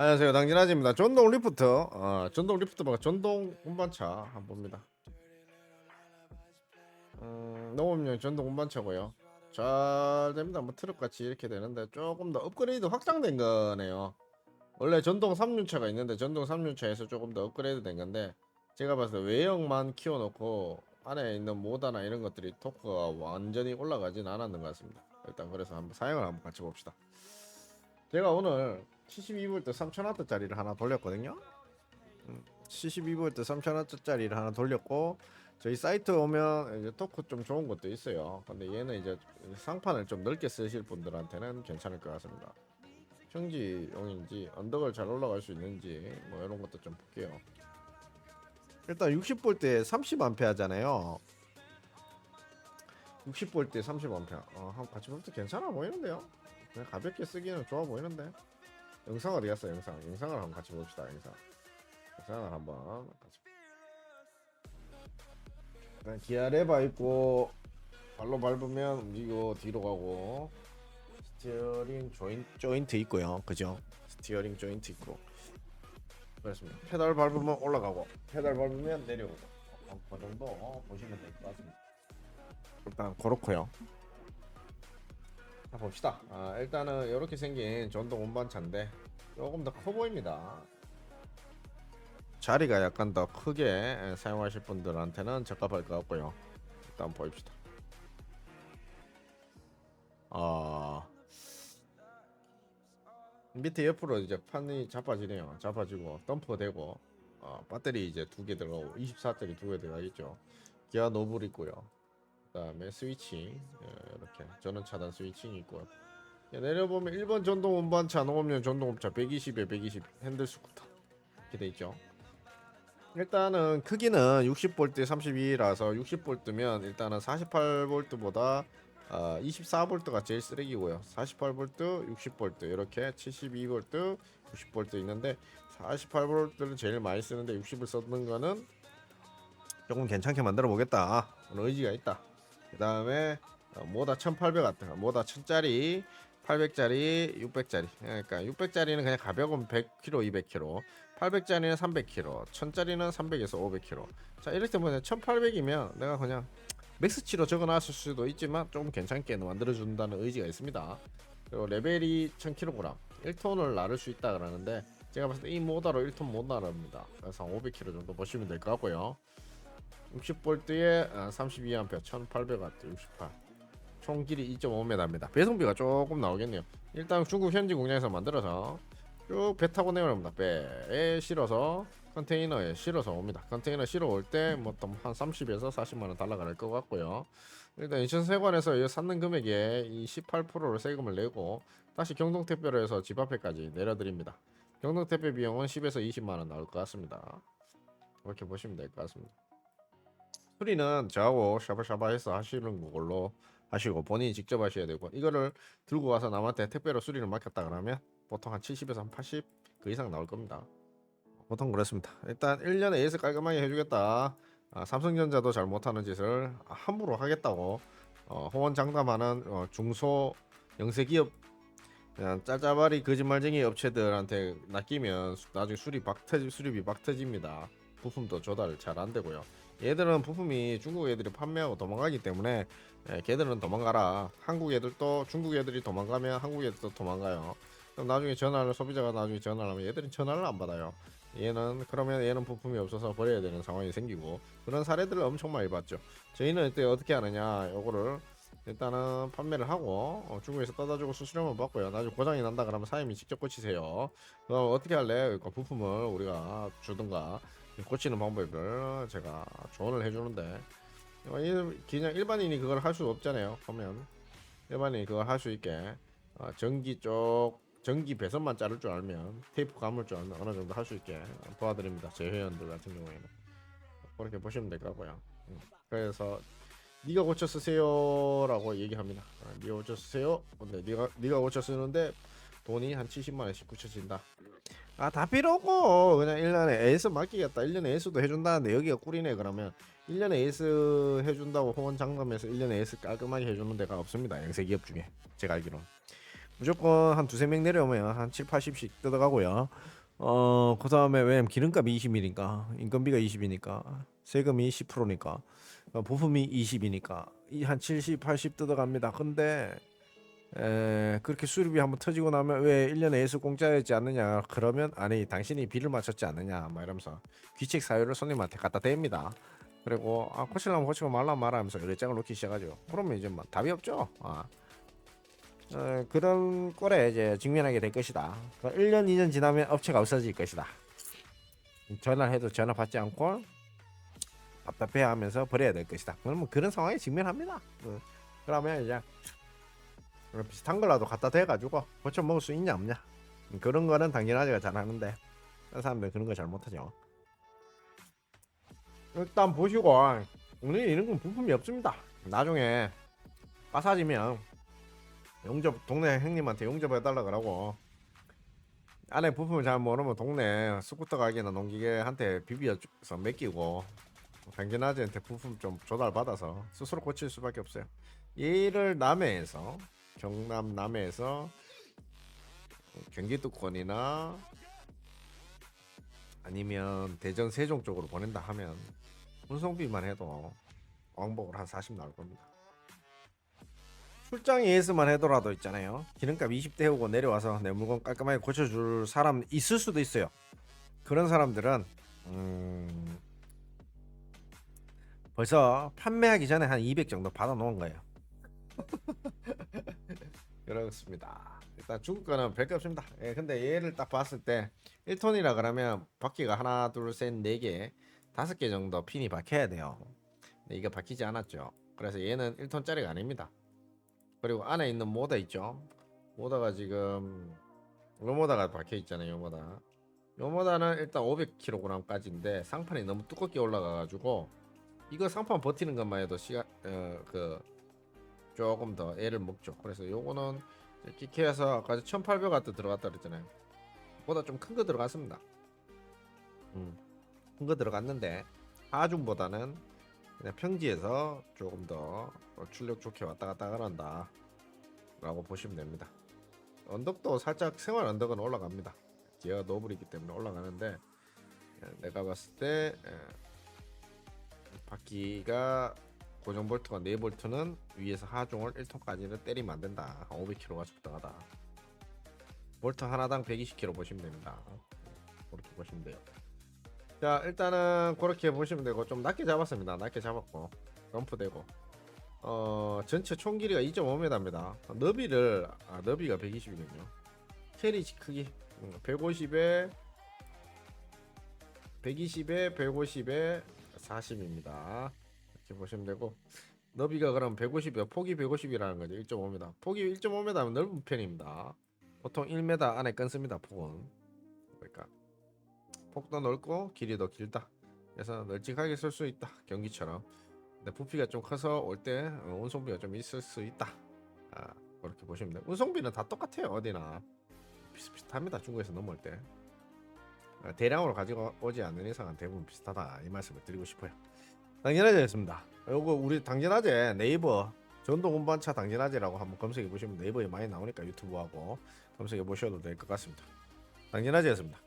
안녕하세요. 당진아지입니다. 전동 리프트. 어, 전동 리프트 막 전동 운반차. 한번 봅니다. 음, 농업용 전동 운반차고요. 잘 됩니다. 뭐 트럭같이 이렇게 되는데 조금 더 업그레이드 확장된 거네요. 원래 전동 3륜차가 있는데 전동 3륜차에서 조금 더 업그레이드 된 건데 제가 봤을 때 외형만 키워놓고 안에 있는 모다나 이런 것들이 토크가 완전히 올라가진 않았는 것 같습니다. 일단 그래서 한번 사용을 한번 같이 봅시다. 제가 오늘 72V 3000W짜리를 하나 돌렸거든요. 음, 72V 3000W짜리를 하나 돌렸고 저희 사이트 오면 이제 토크 좀 좋은 것도 있어요. 근데 얘는 이제 상판을 좀 넓게 쓰실 분들한테는 괜찮을 것 같습니다. 평지용인지 언덕을 잘 올라갈 수 있는지 뭐 이런 것도 좀 볼게요. 일단 60V 30A 하잖아요. 60V 30A. 어, 같이 보면 괜찮아 보이는데요. 그냥 가볍게 쓰기는 좋아 보이는데. 영상 어디 갔어 영상? 영상을 한번 같이 봅시다 영상. 영상을 한번 같이. 일단 기아 레바 있고 발로 밟으면 움직이고 뒤로 가고. 스티어링 조인, 조인트 있고요. 그죠? 스티어링 조인트 있고. 그렇습니다. 페달 밟으면 올라가고 페달 밟으면 내려오고. 어, 그 정도 보시면 될 것 같습니다. 일단 그렇고요 자 봅시다. 아, 일단은 이렇게 생긴 전동 운반차인데 조금 더 커 보입니다. 자리가 약간 더 크게 사용하실 분들한테는 적합할 것 같고요. 일단 보입시다. 아 밑에 옆으로 이제 판이 자빠지네요. 자빠지고 덤퍼 되고 어, 배터리 이제 두 개 들어가고 24짜리 두 개 들어가겠죠. 기아 노블 있고요. 그다음에 스위칭 예, 이렇게 전원 차단 스위칭이 있고요. 예, 내려보면 1번 전동 운반차 농업용 전동 업차 120에 120 핸들 스쿠터 이렇게 돼 있죠. 일단은 크기는 60V 32라서 60V면 일단은 48V보다 어, 24V가 제일 쓰레기고요. 48V, 60V 이렇게 72V, 60V 있는데 48V를 제일 많이 쓰는데 60을 쓰는 거는 조금 괜찮게 만들어 보겠다. 의지가 있다. 그 다음에 모다? 1800 같은 거 모다? 1000짜리 800짜리 600짜리. 그러니까 600짜리는 그냥 가벼운 100kg 200kg 800짜리는 300kg 1000짜리는 300에서 500kg 자 이렇게 보면 1800이면 내가 그냥 맥스치로 적어놨을 수도 있지만 조금 괜찮게 만들어준다는 의지가 있습니다. 그리고 레벨이 1000kg 1톤을 나를 수 있다 그러는데 제가 봤을 때 이 모다로 1톤 못 나릅니다. 그래서 500kg 정도 보시면 될 것 같고요 60V에 32A 1800W 68. 총 길이 2.5m입니다. 배송비가 조금 나오겠네요. 일단 중국 현지 공장에서 만들어서 쭉 배 타고 내려옵니다. 배에 실어서 컨테이너에 실어서 옵니다. 컨테이너 실어 올 때 뭐 한 30에서 40만 원 달러갈 것 같고요. 일단 인천세관에서 이 샀는 금액에 이 18%를 세금을 내고 다시 경동택배로 해서 집 앞에까지 내려드립니다. 경동택배 비용은 10에서 20만 원 나올 것 같습니다. 그렇게 보시면 될 것 같습니다. 수리는 저하고 샤바샤바해서 하시는 걸로 하시고 본인이 직접 하셔야 되고 이거를 들고 가서 남한테 택배로 수리를 맡겼다 그러면 보통 한 70에서 한 80 그 이상 나올 겁니다. 보통 그렇습니다. 일단 1년에 AS 깔끔하게 해주겠다. 아, 삼성전자도 잘 못하는 짓을 함부로 하겠다고 어, 호언장담하는 어, 중소 영세기업 그냥 짜짜바리 거짓말쟁이 업체들한테 낚이면 수- 나중에 수리 박 터지 수리비 박 터집니다. 부품도 조달 잘 안 되고요. 얘들은 부품이 중국 애들이 판매하고 도망가기 때문에 예, 걔들은 도망가라. 한국 애들도 중국 애들이 도망가면 한국 애들도 도망가요. 그럼 나중에 전화를 소비자가 나중에 전화를 하면 얘들은 전화를 안 받아요. 얘는 그러면 얘는 부품이 없어서 버려야 되는 상황이 생기고 그런 사례들을 엄청 많이 봤죠. 저희는 이때 어떻게 하느냐 요거를 일단은 판매를 하고 어, 중국에서 떠다 주고 수수료만 받고요. 나중에 고장이 난다 그러면 사장님이 직접 고치세요. 그럼 어떻게 할래? 그러니까 부품을 우리가 주든가 고치는 방법을 제가 조언을 해주는데 어, 일- 그냥 일반인이 그걸 할 수 없잖아요. 보면 일반인이 그걸 할 수 있게 어, 전기 쪽 전기 배선만 자를 줄 알면 테이프 감을 줄 알면 어느 정도 할 수 있게 도와드립니다. 제 회원들 같은 경우에는 그렇게 보시면 될 거고요. 음, 그래서 네가 고쳐 쓰세요라고 얘기합니다. 아, 네가 고쳐 쓰세요. 근데 네가 네가 고쳐 쓰는데 돈이 한 70만 원씩 붙여진다. 아 다 필요 없고. 그냥 1년에 에이스 맡기겠다. 1년에 에이스도 해준다는데 여기가 꿀이네 그러면. 1년에 에이스 해준다고 호언 장담해서 1년에 에이스 깔끔하게 해주는 데가 없습니다 영세 기업 중에 제가 알기로는. 무조건 한 두세 명 내려오면 한 7, 80씩 뜯어가고요. 어, 그 다음에 왜냐면 기름값이 20이니까, 인건비가 20이니까, 세금이 10%니까, 어, 부품이 20이니까, 이 한 70, 80 뜯어갑니다. 근데, 에, 그렇게 수리비 한번 터지고 나면 왜 1년에 예수 공짜였지 않느냐? 그러면, 아니, 당신이 비를 맞췄지 않느냐? 막 이러면서 귀책 사유를 손님한테 갖다 댑니다. 그리고, 아, 고치려면 고치고 말라 말아 하면서 의뢰장을 놓기 시작하죠. 그러면 이제 뭐 답이 없죠. 아. 어, 그런 꼴에 이제 직면하게 될 것이다. 그러니까 1년, 2년 지나면 업체가 없어질 것이다. 전화를 해도 전화 받지 않고 답답해 하면서 버려야 될 것이다. 그러면 그런 상황에 직면합니다. 그, 그러면 이제 비슷한 거라도 갖다 대가지고 고쳐 먹을 수 있냐 없냐. 그런 거는 당연하지가 잘하는데 다른 사람들 그런 거 잘 못하죠. 일단 보시고 오늘 이런 건 부품이 없습니다. 나중에 빠사지면 용접 동네 형님한테 용접해 달라 그러고 안에 부품을 잘 모르면 동네 스쿠터 가게나 농기계한테 비비어서 맡기고 당진아재한테 부품 좀 조달 받아서 스스로 고칠 수밖에 없어요. 얘를 남해에서 경남 남해에서 경기도권이나 아니면 대전 세종 쪽으로 보낸다 하면 운송비만 해도 왕복을 한 40 나올 겁니다. 출장 AS만 해더라도 있잖아요. 기름값 20 태우고 내려와서 내 물건 깔끔하게 고쳐줄 사람 있을 수도 있어요. 그런 사람들은 음, 벌써 판매하기 전에 한 200 정도 받아 놓은 거예요. 그렇습니다. 일단 중국 거는 별게 없습니다. 예, 근데 얘를 딱 봤을 때 1톤이라 그러면 바퀴가 하나, 둘, 셋, 네 개, 다섯 개 정도 핀이 박혀야 돼요. 근데 이게 박히지 않았죠. 그래서 얘는 1톤짜리가 아닙니다. 그리고 안에 있는 모다 있죠. 모다가 지금 요 모다가 박혀 있잖아요. 요 모다. 요 모다는 일단 500kg까지인데 상판이 너무 두껍게 올라가 가지고 이거 상판 버티는 것만 해도 시간 어, 그 조금 더 애를 먹죠. 그래서 요거는 기케에서 아까 1800 와트 들어갔다 그랬잖아요. 보다 좀 큰 거 들어갔습니다. 음, 큰 거 들어갔는데 하중보다는 그냥 평지에서 조금 더 출력 좋게 왔다 갔다 한다 라고 보시면 됩니다 언덕도 살짝 생활 언덕은 올라갑니다 기어가 노블이기 때문에 올라가는데 예, 내가 봤을 때 예, 바퀴가 고정 볼트가 4볼트는 위에서 하중을 1톤까지는 때리면 안 된다. 500kg가 적당하다. 볼트 하나당 120kg 보시면 됩니다. 그렇게 보시면 돼요. 자 일단은 그렇게 보시면 되고 좀 낮게 잡았습니다. 낮게 잡았고 덤프되고. 어 전체 총 길이가 2.5m입니다. 너비를 아 너비가 120이군요. 캐리 크기 150에 120에 150에 40입니다 이렇게 보시면 되고 너비가 그럼 150이요 폭이 150이라는 거죠 1.5m 폭이 1.5m면 넓은 편입니다 보통 1m 안에 끊습니다 폭은 그러니까 폭도 넓고 길이도 길다. 그래서 널찍하게 쓸 수 있다. 경기처럼. 근데 부피가 좀 커서 올때 어, 운송비가 좀 있을 수 있다. 아, 그렇게 보시면 돼요. 운송비는 다 똑같아요. 어디나 비슷비슷합니다. 중국에서 넘어올 때. 아, 대량으로 가지고 오지 않는 이상은 대부분 비슷하다. 이 말씀을 드리고 싶어요. 당진아재였습니다. 요거 우리 당진아재 네이버 전동 운반차 당진아재라고 한번 검색해 보시면 네이버에 많이 나오니까 유튜브하고 검색해 보셔도 될 것 같습니다. 당진아재였습니다.